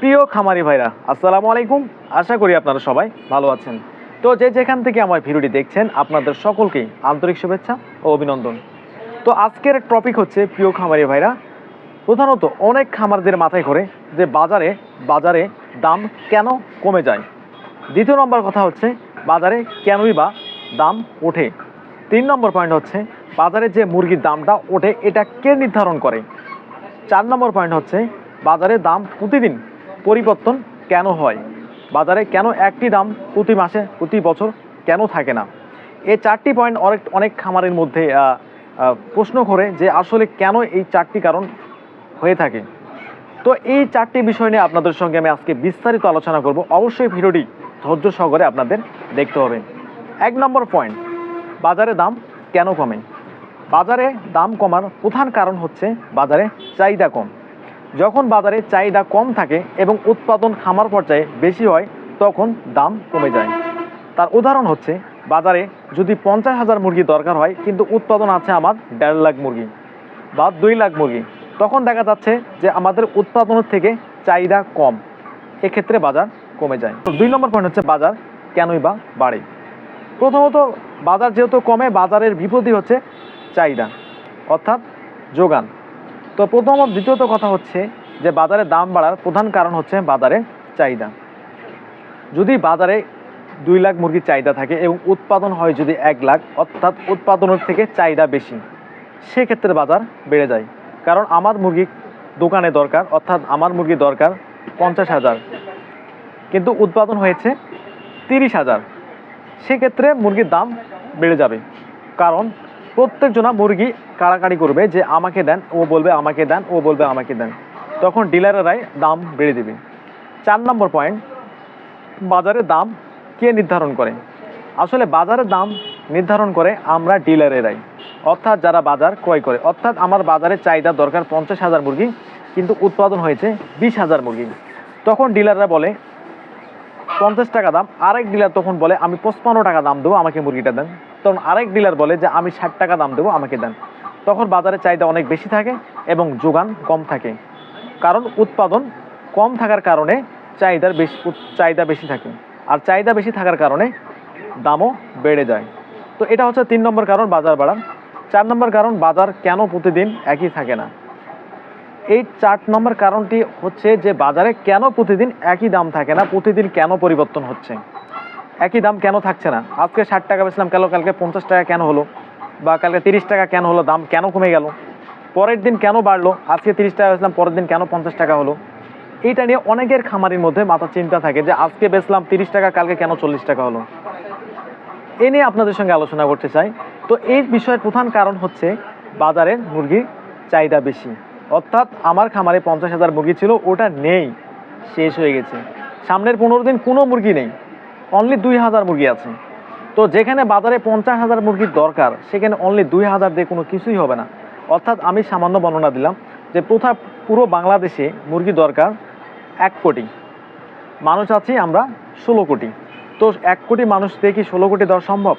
প্রিয় খামারি ভাইরা, আসসালামু আলাইকুম। আশা করি আপনারা সবাই ভালো আছেন। তো যে যেখান থেকে আমার ভিডিওটি দেখছেন, আপনাদের সকলকেই আন্তরিক শুভেচ্ছা ও অভিনন্দন। তো আজকের টপিক হচ্ছে প্রিয় খামারি ভাইরা, প্রধানত অনেক খামারদের মাথায় করে যে বাজারে বাজারে দাম কেন কমে যায়। দ্বিতীয় নম্বর কথা হচ্ছে, বাজারে কেনই বা দাম ওঠে। তিন নম্বর পয়েন্ট হচ্ছে, বাজারে যে মুরগির দামটা ওঠে, এটা কে নির্ধারণ করে? চার নম্বর পয়েন্ট হচ্ছে, বাজারে দাম প্রতিদিন পরিবর্তন কেন হয়? বাজারে কেন একটি দাম প্রতি মাসে, প্রতি বছর কেন থাকে না? এই চারটি পয়েন্ট অনেক অনেক খামারের মধ্যে প্রশ্ন করে যে আসলে কেন এই চারটি কারণ হয়ে থাকে। তো এই চারটি বিষয় নিয়ে আপনাদের সঙ্গে আমি আজকে বিস্তারিত আলোচনা করব। অবশ্যই ভিডিওটি ধৈর্য সহকারে আপনাদের দেখতে হবে। এক নম্বর পয়েন্ট বাজারে দাম কেন কমে? বাজারে দাম কমার প্রধান কারণ হচ্ছে বাজারে চাহিদা কম। যখন বাজারে চাহিদা কম থাকে এবং উৎপাদন খামার পর্যায়ে বেশি হয়, তখন দাম কমে যায়। তার উদাহরণ হচ্ছে, বাজারে যদি পঞ্চাশ হাজার মুরগি দরকার হয়, কিন্তু উৎপাদন আছে আমার দেড় লাখ মুরগি বা দুই লাখ মুরগি, তখন দেখা যাচ্ছে যে আমাদের উৎপাদনের থেকে চাহিদা কম। এক্ষেত্রে বাজার কমে যায়। তো দুই নম্বর পয়েন্ট হচ্ছে বাজার কেনই বা বাড়ে। প্রথমত, বাজার যেহেতু কমে, বাজারের বিপদই হচ্ছে চাহিদা, অর্থাৎ যোগান। তো প্রথম দ্বিতীয়ত কথা হচ্ছে যে বাজারে দাম বাড়ার প্রধান কারণ হচ্ছে বাজারে চাহিদা। যদি বাজারে দুই লাখ মুরগির চাহিদা থাকে এবং উৎপাদন হয় যদি এক লাখ, অর্থাৎ উৎপাদনের থেকে চাহিদা বেশি, সেক্ষেত্রে বাজার বেড়ে যায়। কারণ আমার মুরগি দোকানে দরকার, অর্থাৎ আমার মুরগি দরকার পঞ্চাশ হাজার। কিন্তু উৎপাদন হয়েছে তিরিশ হাজার। সেক্ষেত্রে মুরগির দাম বেড়ে যাবে। কারণ প্রত্যেকজনা মুরগি কাড়াকাড়ি করবে যে আমাকে দেন, ও বলবে আমাকে দেন, ও বলবে আমাকে দেন। তখন ডিলারেরাই দাম বেড়ে দেবে। চার নম্বর পয়েন্ট বাজারে দাম কে নির্ধারণ করে? আসলে বাজারের দাম নির্ধারণ করে আমরা ডিলারেরাই। অর্থাৎ যারা বাজার ক্রয় করে, অর্থাৎ আমার বাজারে চাহিদা দরকার পঞ্চাশ হাজার মুরগি, কিন্তু উৎপাদন হয়েছে বিশ হাজার মুরগি। তখন ডিলাররা বলে, পঞ্চাশ টাকা দাম। আরেক ডিলার তখন বলে, আমি পঁচপান্ন টাকা দাম দেবো, আমাকে মুরগিটা দেন। তখন আরেক ডিলার বলে যে, আমি ষাট টাকা দাম দেবো, আমাকে দেন। তখন বাজারে চাহিদা অনেক বেশি থাকে এবং যোগান কম থাকে। কারণ উৎপাদন কম থাকার কারণে চাহিদার বেশি, চাহিদা বেশি থাকে। আর চাহিদা বেশি থাকার কারণে দামও বেড়ে যায়। তো এটা হচ্ছে তিন নম্বর কারণ, বাজার বাড়ান। চার নম্বর কারণ, বাজার কেন প্রতিদিন একই থাকে না? এই চার নম্বর কারণটি হচ্ছে যে, বাজারে কেন প্রতিদিন একই দাম থাকে না? প্রতিদিন কেন পরিবর্তন হচ্ছে? একই দাম কেন থাকছে না? আজকে ষাট টাকা বেচলাম কেন কালকে পঞ্চাশ টাকা কেন হলো? বা কালকে তিরিশ টাকা কেন হলো? দাম কেন কমে গেল? পরের দিন কেন বাড়লো? আজকে তিরিশ টাকা বেচলাম, পরের দিন কেন পঞ্চাশ টাকা হলো? এইটা নিয়ে অনেকের খামারির মধ্যে মাথা চিন্তা থাকে যে, আজকে বেচলাম তিরিশ টাকা, কালকে কেন চল্লিশ টাকা হলো? এ নিয়ে আপনাদের সঙ্গে আলোচনা করতে চাই। তো এই বিষয়ের প্রধান কারণ হচ্ছে বাজারে মুরগির চাহিদা বেশি। অর্থাৎ আমার খামারে পঞ্চাশ হাজার মুরগি ছিল, ওটা নেই, শেষ হয়ে গেছে। সামনের পনেরো দিন কোনো মুরগি নেই। অনলি দুই হাজার মুরগি আছে। তো যেখানে বাজারে পঞ্চাশ হাজার মুরগির দরকার, সেখানে অনলি দুই হাজার দিয়ে কোনো কিছুই হবে না। অর্থাৎ আমি সামান্য বর্ণনা দিলাম যে প্রথা পুরো বাংলাদেশে মুরগি দরকার এক কোটি। মানুষ আছি আমরা ষোলো কোটি। তো এক কোটি মানুষ দিয়ে কি ষোলো কোটি দেওয়া সম্ভব?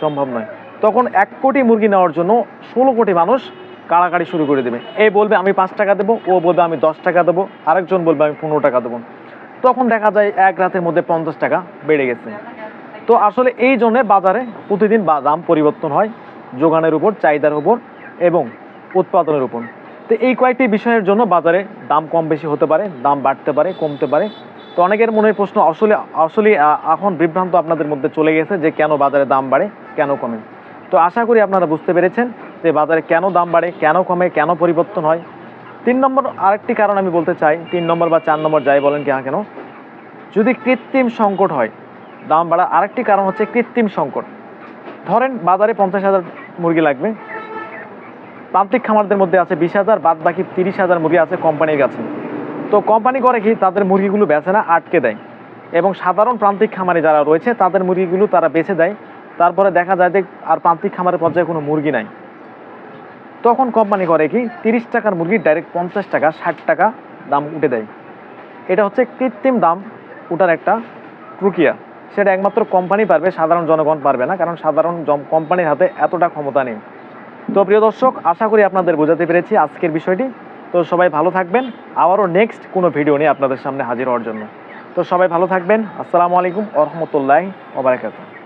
সম্ভব নয়। তখন এক কোটি মুরগি নেওয়ার জন্য ষোলো কোটি মানুষ কাড়াকাড়ি শুরু করে দেবে। এ বলবে আমি পাঁচ টাকা দেবো, ও বলবে আমি দশ টাকা দেবো, আরেকজন বলবে আমি পনেরো টাকা দেবো। তখন দেখা যায় এক রাতের মধ্যে পঞ্চাশ টাকা বেড়ে গেছে। তো আসলে এই জন্যে বাজারে প্রতিদিন দাম পরিবর্তন হয়, যোগানের উপর, চাহিদার উপর এবং উৎপাদনের উপর। তো এই কয়েকটি বিষয়ের জন্য বাজারে দাম কম বেশি হতে পারে, দাম বাড়তে পারে, কমতে পারে। তো অনেকের মনে প্রশ্ন, আসলে আসলে এখন বিভ্রান্ত আপনাদের মধ্যে চলে গেছে যে কেন বাজারে দাম বাড়ে, কেন কমে। তো আশা করি আপনারা বুঝতে পেরেছেন যে বাজারে কেন দাম বাড়ে, কেন কমে, কেন পরিবর্তন হয়। তিন নম্বর আরেকটি কারণ আমি বলতে চাই, তিন নম্বর বা চার নম্বর যাই বলেন কেন কেন, যদি কৃত্রিম সংকট হয়, দাম বাড়া, আরেকটি কারণ হচ্ছে কৃত্রিম সংকট। ধরেন বাজারে পঞ্চাশ হাজার মুরগি লাগবে প্রান্তিক খামারদের মধ্যে আছে বিশ হাজার বাদ বাকি তিরিশ হাজার মুরগি আছে কোম্পানির কাছে। তো কোম্পানি করে কি তাদের মুরগিগুলো বেচে না, আটকে দেয়। এবং সাধারণ প্রান্তিক খামারে যারা রয়েছে, তাদের মুরগিগুলো তারা বেছে দেয়। তারপরে দেখা যায় যে আর প্রান্তিক খামারের পর্যায়ে কোনো মুরগি নাই। তখন কোম্পানি করে কি, তিরিশ টাকার মুরগি ডাইরেক্ট পঞ্চাশ টাকা, ষাট টাকা দাম উঠে দেয়। এটা হচ্ছে কৃত্রিম দাম ওঠার একটা প্রক্রিয়া। সেটা একমাত্র কোম্পানি পারবে, সাধারণ জনগণ পারবে না, কারণ সাধারণ কোম্পানির হাতে এতটা ক্ষমতা নেই। তো প্রিয় দর্শক, আশা করি আপনাদের বোঝাতে পেরেছি আজকের বিষয়টি। তো সবাই ভালো থাকবেন। আবারও নেক্সট কোনো ভিডিও নিয়ে আপনাদের সামনে হাজির হওয়ার জন্য। তো সবাই ভালো থাকবেন। আসসালামু আলাইকুম ওরহমতুল্লাহ ওবরাকাতুহ